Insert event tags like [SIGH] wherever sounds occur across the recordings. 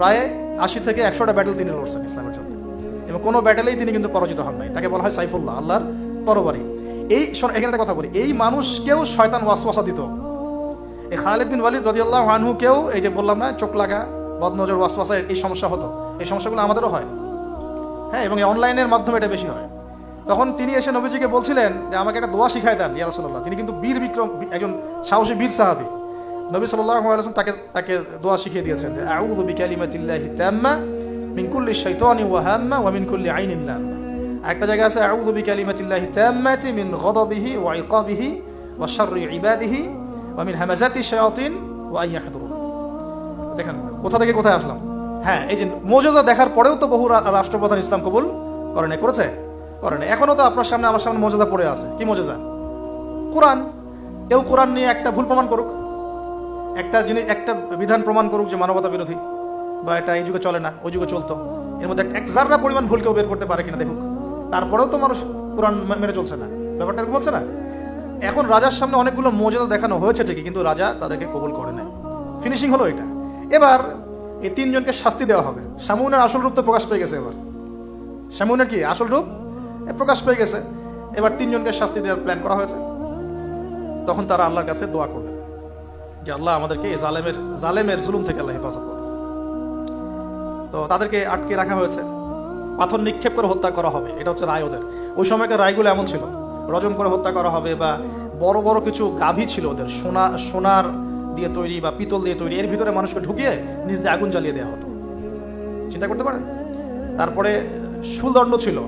প্রায় আশি থেকে একশোটা ব্যাটেল তিনি লড়ছেন ইসলামের জন্য। এবং কোনো ব্যাটেলেই তিনি কিন্তু পরাজিত হন নাই। তাকে বলা হয় সাইফুল্লাহ, আল্লাহর তরবারি। এই এখানে একটা কথা বলি। এই মানুষকেও শয়তান ওয়াসওয়াসা দিত। এই খালিদ বিন ওয়ালিদ রাদিয়াল্লাহু আনহুকেও এই যে বললাম না, চোখ লাগা, বদনজর, ওয়াসওয়াসা, এই সমস্যা হতো। এই সমস্যাগুলো আমাদেরও হয়। হ্যাঁ এবং অনলাইনের মাধ্যমে এটা বেশি হয়। তখন তিনি এসে নবীজিকে বলছিলেন যে, আমাকে একটা দোয়া শিখাই দেন, ইয়া রাসূলুল্লাহ। তিনি কিন্তু বীর বিক্রম, একজন সাহসী বীর সাহাবী। নবী সাল্লাল্লাহু আলাইহি ওয়াসাল্লাম তাকে তাকে দোয়া শিখিয়ে দিয়েছেন যে, আউযু বিকালিমাতিল্লাহি তাম্মা মিন কুল্লি শাইতানি ওয়া হাম্মা ওয়া মিন কুল্লি আইনিন লাম্মা একটা জায়গা আছে, আউযু বিকালিমাতিল্লাহি তাম্মাতি মিন গদাবিহি ওয়া ইকাবিহি ওয়া শাররি ইবাদিহি ওয়া মিন হামাজাতি শায়াতিন ওয়া আন ইয়াহদুরুন দেখেন, কোথা থেকে কোথায় আসলাম? হ্যাঁ এই যে মোজেজা দেখার পরেও তো বহু রাষ্ট্রপ্রধান ইসলাম কবুল করে নাই, করেছে? করে নাই। এখনও তো আপনার সামনে, আমার সামনে মোজেজা পড়ে আছে। কি মোজেজা? কোরআন। কেউ কোরআন নিয়ে একটা ভুল প্রমাণ করুক। একটা জিনিস, একটা বিধান প্রমাণ করুক যে মানবতা বিরোধী বা এটা এই যুগে চলে না, ওই যুগে চলতো। এর মধ্যে এক পরিমাণ ভুল কেউ বের করতে পারে কিনা দেখুক। তারপরেও তো মানুষ কোরআন মেনে চলছে না। ব্যাপারটা এরকম হচ্ছে না? এখন রাজার সামনে অনেকগুলো মর্যাদা দেখানো হয়েছে ঠিকই, কিন্তু রাজা তাদেরকে কবুল করে নেয় ফিনিশিং হলো এটা। এবার এই তিনজনকে শাস্তি দেওয়া হবে। সামুনের আসল রূপ তো প্রকাশ পেয়ে গেছে এবার। সামুনের কি? আসল রূপ? প্রকাশ পেয়ে গেছে। এবার তিনজনকে শাস্তি দেওয়ার প্ল্যান করা হয়েছে। তখন তারা আল্লাহর কাছে দোয়া করবেন যে আল্লাহ আমাদেরকে এই জালেমের জালেমের জুলুম থেকে আল্লাহ হেফাজত করবে তো তাদেরকে আটকে রাখা হয়েছে। পাথর নিক্ষেপ করে হত্যা করা হবে এটা হচ্ছে রায় ওদের। ওই সময়কার রায়গুলো এমন ছিল রজম করে হত্যা করা হবে বা বড় বড় কিছু গাভী ছিল ওদের সোনা সোনার দিয়ে তৈরি বা পিতল দিয়ে তৈরি এর ভিতরে মানুষকে ঢুকিয়ে নিজ দিয়ে আগুন জ্বালিয়ে দেওয়া হতো। চিন্তা করতে পারেন? তারপরে শুলদণ্ড ছিল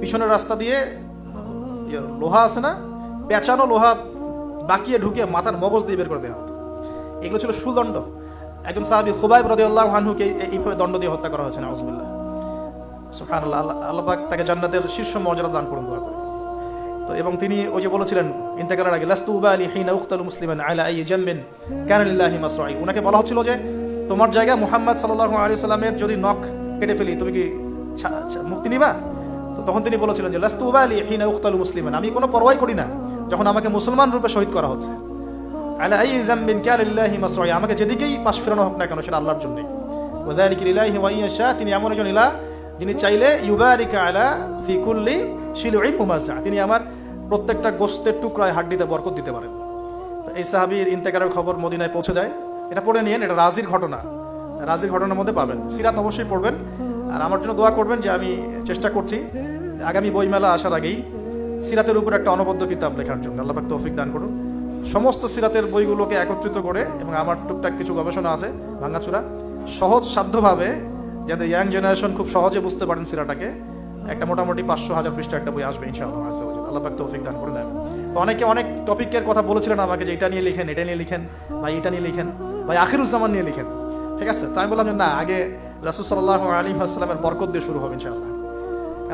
পিছনের রাস্তা দিয়ে ইয়ে, লোহা আছে না? পেঁচানো লোহা বাকিয়ে ঢুকিয়ে মাথার মগজ দিয়ে বের করে দেওয়া হতো। এগুলো ছিল সুদণ্ড। একজন সাহাবি খুবাইব রাদিয়াল্লাহু আনহুকে এই- এইভাবে দণ্ড দিয়ে হত্যা করা হয়েছে, নাউজুবিল্লাহ। সুবহানাল্লাহ, আল্লাহ আল্লাহবাক তাকে জান্নাতের শীর্ষ মর্যাদা দান করুন, দোয়া করে তো এবং তিনি ওই যে বলেছিলেন, ইন্তেকালের আগে, লাস্তু উবালি হিনা উখতালু মুসলিমান আলা আই জামবিন কান লিল্লাহি মাসরাই উনাকে বলা হচ্ছিল যে, তোমার জায়গা মুহাম্মদ সাল্লাহ আলাইহি সাল্লামের যদি নখ কেটে ফেলি, তুমি কি মুক্তি নিবা? তো তখন তিনি বলেছিলেন যে, লাস্তু উবালি হিনা উখতালু মুসলিমান, আমি কোনো পরোয়াই করি না। যখন আমাকে মুসলমান রূপে শহীদ করা হচ্ছে আলা আই জামবিন কান লিল্লাহি মাসরাই আমাকে যেদিকেই পাশ ফেরানো হোক না কেন, সেটা আল্লাহর জন্য। ওয়াদালিক লিল্লাহি ওয়া ইয়াশা তিনি এমন একজন ইলাহ, যিনি চাইলে ইউবারিকা আলা ফি কুল্লি শিলুই মুমাজ্জা তিনি আমার প্রত্যেকটা গোস্তের টুকরায় হাড্ডিতে বরকত দিতে পারেন। এই সাহাবীর ইন্তেকারের খবর মদিনায় পৌঁছে যায়। এটা পড়ে নিয়েন, এটা রাজির ঘটনা। রাজির ঘটনার মধ্যে পাবেন। সিরাত অবশ্যই পড়বেন। আর আমার জন্য দোয়া করবেন যে আমি চেষ্টা করছি। আগামী বইমেলা আসার আগেই সিরাতের উপর একটা অনবদ্য কিতাব লেখার জন্য। আল্লাহ তৌফিক দান করুন। সমস্ত সিরাতের বইগুলোকে একত্রিত করে, এবং আমার টুকটাক কিছু গবেষণা আছে ভাঙাচুরা সহজ সাধ্যভাবে যাতে ইয়াং জেনারেশন খুব সহজে বুঝতে পারেন সিরাটাকে, একটা মোটামুটি পাঁচশো, হাজার পৃষ্ঠা একটা বই আসবে ইনশাআল্লাহ আজ্জা আল্লাহ পাক তৌফিক দান করে দেন তো অনেকে অনেক টপিকের কথা বলেছিলেন আমাকে যে এটা নিয়ে লিখেন, এটা নিয়ে লিখেন ভাই এটা নিয়ে লিখেন ভাই আখিরুজ্জামান নিয়ে লিখেন। ঠিক আছে? তাই বললাম যে না, আগে রাসুল সাল্লাহ আলী আসসালামের বরকত দিয়ে শুরু হবে ইনশাআল্লাহ।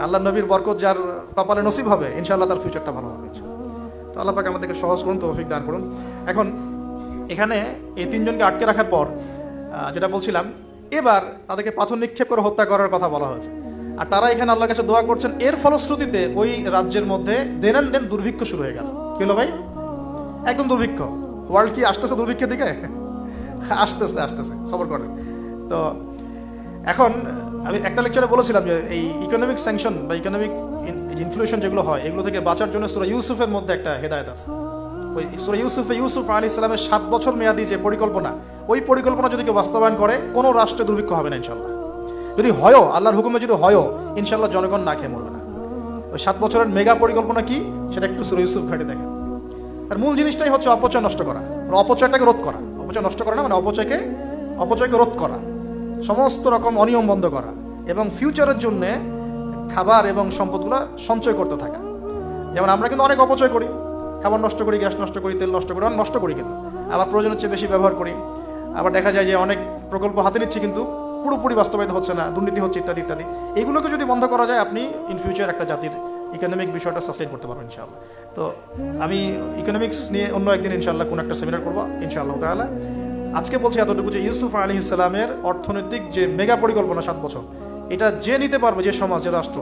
আল্লাহ নবীর বরকত যার কপালে নসিব হবে, ইনশাআল্লাহ তার ফিউচারটা ভালো হবে, ইনশাআল্লাহ। তো আল্লাহ আমাদেরকে সহজ করুন, তৌফিক দান করুন। এখন, এখানে এই তিনজনকে আটকে রাখার পর যেটা বলছিলাম, এবার তাদেরকে পাথর নিক্ষেপ করে হত্যা করার কথা বলা হয়েছে। আর তারা এখানে আল্লাহর কাছে দোয়া করছেন, এর ফলশ্রুতিতে ওই রাজ্যের মধ্যে দেন দেন দুর্ভিক্ষ শুরু হয়ে গেল। কি হলো ভাই? একদম দুর্ভিক্ষ। ওয়ার্ল্ড কি আসতেছে দুর্ভিক্ষের দিকে? [LAUGHS] আসতেছে আসতেছে। সবর করেন। তো এখন, আমি একটা লেকচারে বলেছিলাম যে এই ইকোনমিক স্যাংশন বা ইকোনমিক ইনফ্লুয়েশন যেগুলো হয়, এগুলো থেকে বাঁচার জন্য সুরা ইউসুফের মধ্যে একটা হেদায়ত আছে। ওই সুরা ইউসুফে ইউসুফ আলী ইসলামের সাত বছর মেয়াদি যে পরিকল্পনা, ওই পরিকল্পনা যদি কেউ বাস্তবায়ন করে, কোনো রাষ্ট্রে দুর্ভিক্ষ হবে না ইনশাল্লাহ যদি হয়ও, আল্লাহর হুকুমে যদি হয়ও ইনশাল্লাহ জনগণ না খেয়ে মরবে না। ওই সাত বছরের মেগা পরিকল্পনা কি? সেটা একটু সুরা ইউসুফ ঘাটে দেখেন। তার মূল জিনিসটাই হচ্ছে অপচয় নষ্ট করা। অপচয়টাকে রোধ করা। অপচয় নষ্ট করা না মানে অপচয়কে অপচয়কে রোধ করা। সমস্ত রকম অনিয়ম বন্ধ করা এবং ফিউচারের জন্য খাবার এবং সম্পদগুলো সঞ্চয় করতে থাকা। যেমন আমরা কিন্তু অনেক অপচয় করি। খাবার নষ্ট করি, গ্যাস নষ্ট করি, তেল নষ্ট করি, অনেক নষ্ট করি কিন্তু। আবার প্রয়োজনের চেয়ে বেশি ব্যবহার করি। আবার দেখা যায় যে অনেক প্রকল্প হাতে নিচ্ছি কিন্তু পুরোপুরি বাস্তবায়িত হচ্ছে না, দুর্নীতি হচ্ছে ইত্যাদি ইত্যাদি। এগুলোকে যদি বন্ধ করা যায়, আপনি ইন ফিউচার একটা জাতির ইকোনমিক বিষয়টা সাস্টেন করতে পারবেন ইনশাআল্লাহ। তো আমি ইকোনমিক্স নিয়ে অন্য একদিন ইনশাআল্লাহ কোনো একটা সেমিনার করব, ইনশাআল্লাহ তাহলে আজকে বলছি এতটুকু যে ইউসুফ আলী ইসলামের অর্থনৈতিক যে মেগা পরিকল্পনা সাত বছর, এটা যে নিতে পারবে যে সমাজ, যে রাষ্ট্র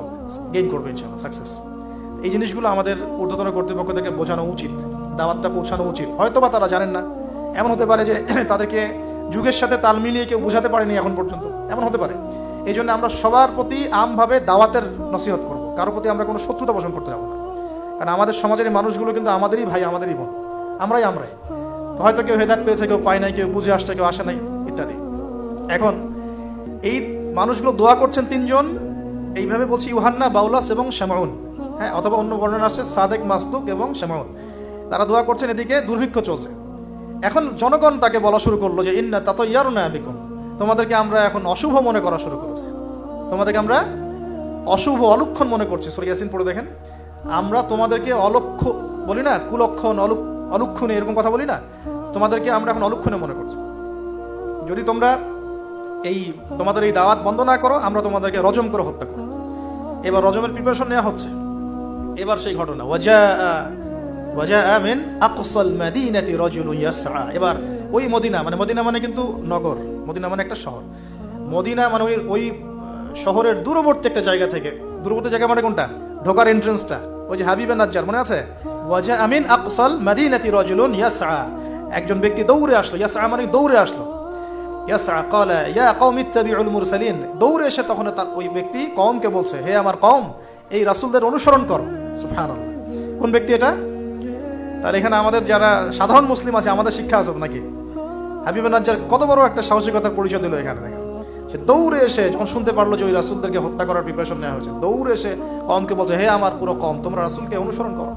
গেইন করবে ইনশাআল্লাহ সাকসেস এই জিনিসগুলো আমাদের ঊর্ধ্বতন কর্তৃপক্ষদেরকে বোঝানো উচিত, দাওয়াতটা পৌঁছানো উচিত। হয়তো বা তারা জানেন না। এমন হতে পারে যে [CLEARS THROAT] তাদেরকে যুগের সাথে তাল মিলিয়ে কেউ বোঝাতে পারেনি এখন পর্যন্ত। এমন হতে পারে। এই জন্য আমরা সবার প্রতি আমভাবে দাওয়াতের নসিহত করব। কারোর প্রতি আমরা কোনো শত্রুতা পোষণ করতে যাব না। কারণ আমাদের সমাজের মানুষগুলো কিন্তু আমাদেরই ভাই, আমাদেরই বোন। আমরাই আমরাই। হয়তো কেউ হেদাত পেয়েছে, কেউ পায় নাই, কেউ বুঝে আসছে, কেউ আসে নাই, ইত্যাদি। এখন, এই মানুষগুলো দোয়া করছেন তিনজন, এইভাবে বলছি ইউহান্না, বাউলাস এবং শ্যামাউন। হ্যাঁ অথবা অন্য বর্ণনা আসছে সাদেক মাস্তুক এবং শ্যামাউন। তারা দোয়া করছেন এদিকে, দুর্ভিক্ষ চলছে। এখন জনগণ তাকে বলা শুরু করল যে, ইন্না তাত ইয়ারু না বিকুম। তোমাদেরকে আমরা এখন অশুভ মনে করা শুরু করেছি। তোমাদেরকে আমরা অশুভ অলক্ষণ মনে করছি। সরি ইয়াসিন পড়ে দেখেন। আমরা তোমাদেরকে অলক্ষ, বলি না, কুলক্ষণ অলুক অলক্ষণে এরকম কথা বলি না, তোমাদেরকে আমরা এখন অলক্ষণে মনে করছি। যদি তোমরা এই, তোমাদের এই দাওয়াত বন্ধ না করো, আমরা তোমাদেরকে রজম করে হত্যা করো এবার রজমের প্রিপারেশন নেওয়া হচ্ছে। এবার সেই ঘটনা। ওয়াজা ওয়াজা আমিন আকসল মাদিনাতি রাজুলু ইয়াসআ। এবার ওই মদিনা মানে মদিনা মানে কিন্তু নগর, মদিনা মানে একটা শহর। মদিনা মানে ওই ওই শহরের দূরবর্তী একটা জায়গা থেকে, দূরবর্তী জায়গা মানে কোনটা? ঢোকার এন্ট্রেন্সটা ওই যে হাবিবে নাজ্জার মনে আছে? ওয়াজা আমিন আকসল মাদিনাতি রাজুলুন ইয়াসআ। একজন ব্যক্তি দৌড়ে আসলো, ইয়াসআ মানে দৌড়ে আসলো। ইয়াসআ ক্বালা, ইয়া কওমি ইত্তাবিউল মুরসালিন। দৌড়ে এসে তখন তার ওই ব্যক্তি কওমকে বলছে, হে আমার কওম, এই রাসূলদের অনুসরণ করো। সুবহানাল্লাহ। কোন ব্যক্তি এটা? তার এখানে আমাদের যারা সাধারণ মুসলিম আছে, আমাদের শিক্ষা আছে নাকি? হাবিবে নাজ্জার কত বড় একটা সাহসিকতার পরিচয় দিল এখানে দেখেন সে দৌড়ে এসে যখন শুনতে পারল যে ওই রাসূলদেরকে হত্যা করার প্রিপারেশন নেওয়া হয়েছে, দৌড়ে এসে কমকে বলছে, হে আমার পুরো কম তোমরা রাসূলকে অনুসরণ করো।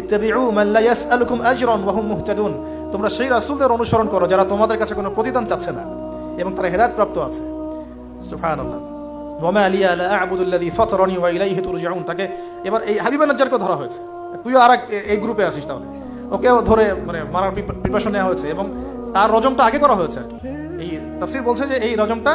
ইত্তাবিউ মান লা ইয়াসআলুকুম আজরান ওয়া হুম মুহতাদুন। তোমরা সেই রাসূলদের অনুসরণ করো যারা তোমাদের কাছে কোনো প্রতিদান চাচ্ছে না এবং তারা হেদায়েত প্রাপ্ত আছে। সুবহানাল্লাহ। ওয়ামা লিয়া লা আ'বুদু আল্লাযী ফাতারানি ওয়া ইলাইহি তুরজাউন। তাকে এবার এই হাবিবা নাজ্জারকে ধরা হয়েছে। তুইও আর এই গ্রুপে আছিস তাহলে। ওকেও ধরে মানে মারার প্রিপারেশন নেওয়া হয়েছে এবং তার রজমটা আগে করা হয়েছে আর কি। এই তাফসির বলছে যে এই রজমটা